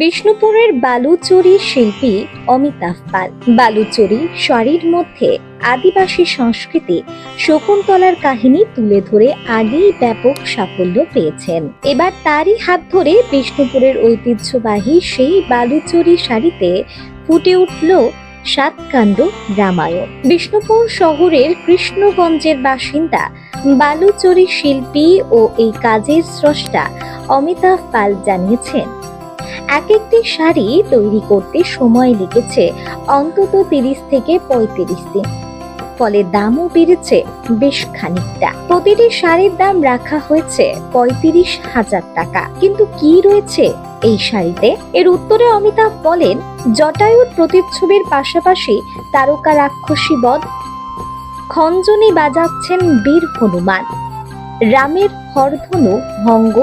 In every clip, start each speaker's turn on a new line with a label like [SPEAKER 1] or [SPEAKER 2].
[SPEAKER 1] বিষ্ণুপুরের বালুচুরি শিল্পী অমিতাভ পাল। বালুচুরি শাড়ির মধ্যে আদিবাসী সংস্কৃতি শকুন্তলার কাহিনী তুলে ধরে আগেই ব্যাপক সাফল্য পেয়েছেন। এবার তারই হাত ধরে বিষ্ণুপুরের ঐতিহ্যবাহী সেই বালুচুরি শাড়িতে ফুটে উঠল সাতকাণ্ড রামায়ণ। বিষ্ণুপুর শহরের কৃষ্ণগঞ্জের বাসিন্দা, বালুচুরি শিল্পী ও এই কাজের স্রষ্টা অমিতাভ পাল জানিয়েছেন এক একটি শাড়ি তৈরি করতে সময় লেগেছে অন্তত তিরিশ থেকে পঁয়ত্রিশ দিন। ফলে দামও বেড়েছে বেশ খানিকটা। প্রতিটি শাড়ির দাম রাখা হয়েছে পঁয়ত্রিশ হাজার টাকা। কিন্তু কি রয়েছে এই শাড়িতে? এর উত্তরে অমিতাভ বলেন, জটায়ুর প্রতিচ্ছবির পাশাপাশি তারকা রাক্ষসী বধ, খঞ্জনি বাজাচ্ছেন বীর হনুমান, রামের হরধনু ভঙ্গ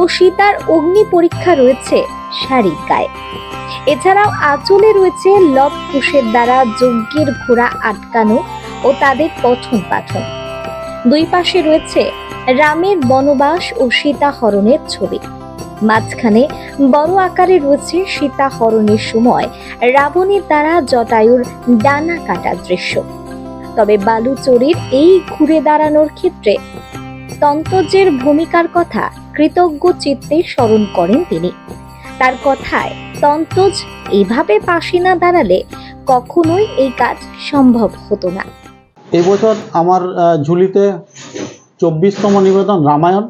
[SPEAKER 1] ও সীতার অগ্নি পরীক্ষা রয়েছে শাড়ির গায়ে। এছাড়াও আঁচলে রয়েছে লব কুশের দ্বারা যজ্ঞের ঘোড়া আটকানো ও তাদের পঠন পাঠন। দুই পাশে রয়েছে রামের বনবাস ও সীতা হরণের ছবি। মাঝখানে বড় আকারে রয়েছে সীতা হরণের সময় রাবণের দ্বারা জটায়ুর ডানা কাটা দৃশ্য। তবে বালুচরির এই ঘুরে দাঁড়ানোর ক্ষেত্রে তন্ত্রজের ভূমিকার কথা কৃতজ্ঞ চিত্তে স্মরণ করেন তিনি। তার কথায় তন্ত্রজ এভাবে পাশে না দাঁড়ালে কখনোই এই কাজ সম্ভব হতো না।
[SPEAKER 2] এবছর আমার ঝুলিতে চব্বিশতম নিবেদন রামায়ণ।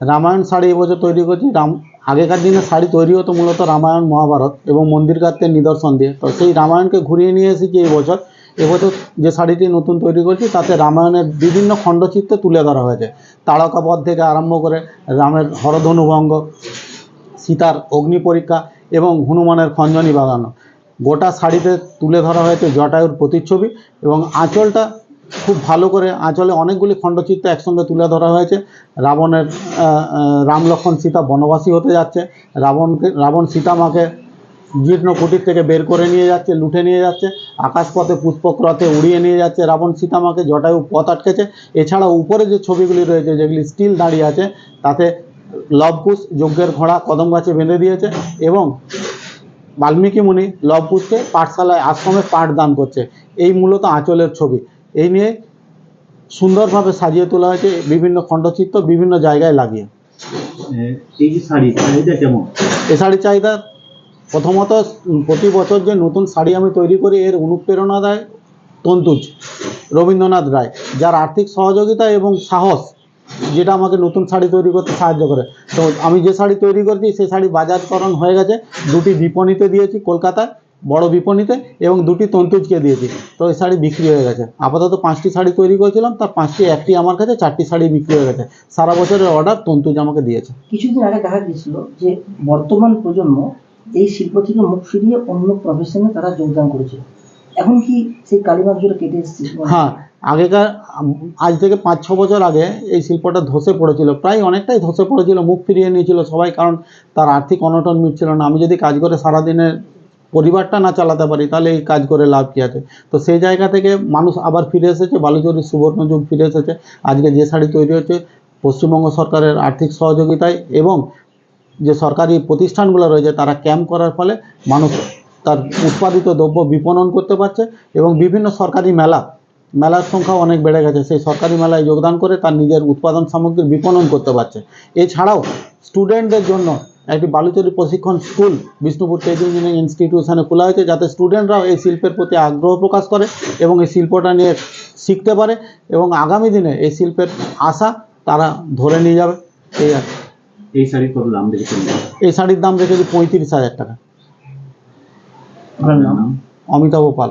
[SPEAKER 2] রামায়ণ শাড়ি এবছর তৈরি করছি। রাম, আগেকার দিনে শাড়ি তৈরি হতো মূলত রামায়ণ, মহাভারত এবং মন্দির কাত্তের নিদর্শন দিয়ে। তো সেই রামায়ণকে ঘুরিয়ে নিয়ে এসেছি এবছর এবছর যে শাড়িটি নতুন তৈরি করছি, তাতে রামায়ণের বিভিন্ন খণ্ডচিত্র তুলে ধরা হয়েছে। তারকাপদ থেকে আরম্ভ করে রামের হরধনুভঙ্গ সীতার অগ্নি পরীক্ষা এবং হনুমানের খঞ্জনি বাগানো। গোটা শাড়িতে তুলে ধরা হয়েছে জটায়ুর প্রতিচ্ছবি এবং আঁচলটা খুব ভালো করে, আঁচলে অনেকগুলি খণ্ডচিত্র একসঙ্গে তুলে ধরা হয়েছে। রাবণের রাম লক্ষ্মণ সীতা বনবাসী হতে যাচ্ছে। রাবণকে, রাবণ সীতামাকে জীর্ণ কুটির থেকে বের করে নিয়ে যাচ্ছে লুটে নিয়ে যাচ্ছে। আকাশপথে পুষ্পক রথে উড়িয়ে নিয়ে যাচ্ছে। রাবণ সীতামাকে জটায়ু পথ আটকেছে। এছাড়া উপরে যে ছবিগুলি রয়েছে, যেগুলি স্টিল দাঁড়িয়ে আছে, তাতে লবকুশ যজ্ঞের ঘোড়া কদম গাছে বেঁধে দিয়েছে এবং বাল্মীকি মুনি লবকুশকে পাঠশালায় আশ্রমে পাঠ দান করছে। এই মূলত আঁচলের ছবি। এই নিয়ে সুন্দরভাবে সাজিয়ে তোলা হয়েছে বিভিন্ন খণ্ডচিত্র বিভিন্ন জায়গায় লাগিয়ে।
[SPEAKER 3] এই যে শাড়ি কেমন?
[SPEAKER 2] এ শাড়ির চাহিদা প্রথমত প্রতি বছর যে নতুন শাড়ি আমি তৈরি করি এর অনুপ্রেরণা দেয় তন্তুজ রবীন্দ্রনাথ রায় যার আর্থিক সহযোগিতা এবং সাহস যেটা আমাকে নতুন শাড়ি তৈরি করতে সাহায্য করে। তো আমি যে শাড়ি তৈরি করছি সেই শাড়ি বাজারকরণ হয়ে গেছে। দুটি বিপণীতে দিয়েছি কলকাতায় বড় বিপণীতে এবং দুটি তন্তুজকে দিয়েছি। তো এই শাড়ি বিক্রি হয়ে গেছে। আপাতত পাঁচটি শাড়ি তৈরি করেছিলাম তার পাঁচটি একটি আমার কাছে চারটি শাড়ি বিক্রি হয়ে গেছে। সারা বছরের অর্ডার তন্তুজ আমাকে দিয়েছে।
[SPEAKER 4] কিছুদিন আগে দেখা গিয়েছিল যে বর্তমান প্রজন্ম এই শিল্প থেকে মুখ ফিরিয়ে অন্য প্রফেশনে তারা যোগদান করেছে এখন কি সেই জোরে কেটে এসছে?
[SPEAKER 2] হ্যাঁ আগেকার, আজ থেকে পাঁচ, ছ বছর আগে এই শিল্পটা ধসে পড়েছিল। প্রায় অনেকটাই ধসে পড়েছিল, মুখ ফিরিয়ে নিয়েছিল সবাই, কারণ তার আর্থিক অনটন মিটছিল না। আমি যদি কাজ করে সারাদিনের পরিবারটা না চালাতে পারি, তাহলে এই কাজ করে লাভ কী আছে? তো সেই জায়গা থেকে মানুষ আবার ফিরে এসেছে বালুচরির সুবর্ণ যুগ ফিরে এসেছে। আজকে যে শাড়ি তৈরি হচ্ছে, পশ্চিমবঙ্গ সরকারের আর্থিক সহযোগিতায় এবং যে সরকারি প্রতিষ্ঠানগুলো রয়েছে, তারা ক্যাম্প করার ফলে মানুষ তার উৎপাদিত দ্রব্য বিপণন করতে পারছে এবং বিভিন্ন সরকারি মেলা মেলার সংখ্যাও অনেক বেড়ে গেছে। সেই সরকারি মেলায় যোগদান করে তার নিজের উৎপাদন সামগ্রী বিপণন করতে পারছে। এছাড়াও স্টুডেন্টদের জন্য একটি বালুচরি প্রশিক্ষণ স্কুল বিষ্ণুপুর টেক ইঞ্জিনিয়ারিং ইনস্টিটিউশনে খোলা হয়েছে যাতে স্টুডেন্টরাও এই শিল্পের প্রতি আগ্রহ প্রকাশ করে এবং এই শিল্পটা নিয়ে শিখতে পারে এবং আগামী দিনে এই শিল্পের আশা তারা ধরে নিয়ে যাবে। এই আর
[SPEAKER 3] এই শাড়ির কত দাম রেখেছেন
[SPEAKER 2] এই শাড়ির দাম রেখেছি পঁয়ত্রিশ হাজার টাকা। অমিতাভ পাল।